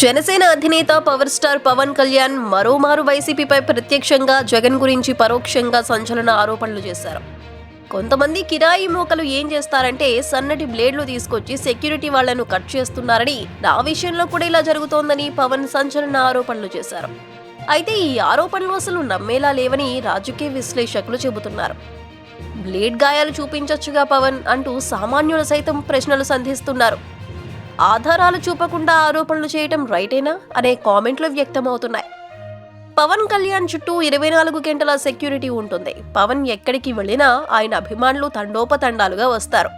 జనసేన అధినేత power star Pawan Kalyan మరోమారు వైసీపీపై ప్రత్యక్షంగా జగన్ గురించి పరోక్షంగా సంచలన ఆరోపణలు చేశారు. కొంతమంది కిరాయి మూకలు ఏం చేస్తారంటే సన్నటి బ్లేడ్లు తీసుకొచ్చి సెక్యూరిటీ వాళ్ళను కట్ చేస్తున్నారని నా విషయంలో కూడా ఇలా జరుగుతోందని పవన్ సంచలన ఆరోపణలు చేశారు. అయితే ఈ ఆరోపణలు అసలు నమ్మేలా లేవని రాజకీయ విశ్లేషకులు చెబుతున్నారు. బ్లేడ్ గాయాలు చూపించొచ్చుగా పవన్ అంటూ సామాన్యులు సైతం ప్రశ్నలు సంధిస్తున్నారు. ఆధారాలు చూపకుండా ఆరోపణలు చేయటం రైటేనా అనే కామెంట్లు వ్యక్తమవుతున్నాయి. పవన్ కళ్యాణ్ చుట్టూ ఇరవై నాలుగు గంటల సెక్యూరిటీ ఉంటుంది. పవన్ ఎక్కడికి వెళ్ళినా ఆయన అభిమానులు తండోపతండాలుగా వస్తారు.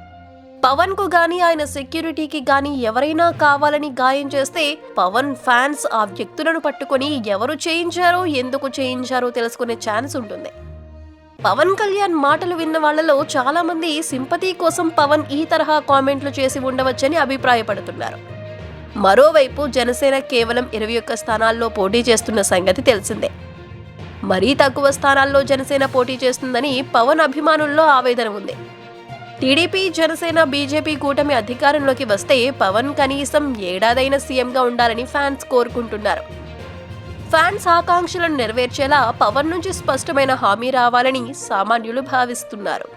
పవన్కు గాని ఆయన సెక్యూరిటీకి గాని ఎవరైనా కావాలని గాయం చేస్తే పవన్ ఫ్యాన్స్ ఆ వ్యక్తులను పట్టుకొని ఎవరు చేయించారో ఎందుకు చేయించారో తెలుసుకునే ఛాన్స్ ఉంటుంది. పవన్ కళ్యాణ్ మాటలు విన్న వాళ్ళలో చాలా మంది సింపతి కోసం పవన్ ఈ తరహా కామెంట్లు చేసి ఉండవచ్చని అభిప్రాయపడుతున్నారు. మరోవైపు జనసేన కేవలం ఇరవై ఒక్క స్థానాల్లో పోటీ చేస్తున్న సంగతి తెలిసిందే. మరీ తక్కువ స్థానాల్లో జనసేన పోటీ చేస్తుందని పవన్ అభిమానుల్లో ఆవేదన ఉంది. టీడీపీ జనసేన బీజేపీ కూటమి అధికారంలోకి వస్తే పవన్ కనీసం ఏడాదైన సీఎంగా ఉండాలని ఫ్యాన్స్ కోరుకుంటున్నారు. ఫ్యాన్స్ ఆకాంక్షలను నెరవేర్చేలా పవన్ నుంచి స్పష్టమైన హామీ రావాలని సామాన్యులు భావిస్తున్నారు.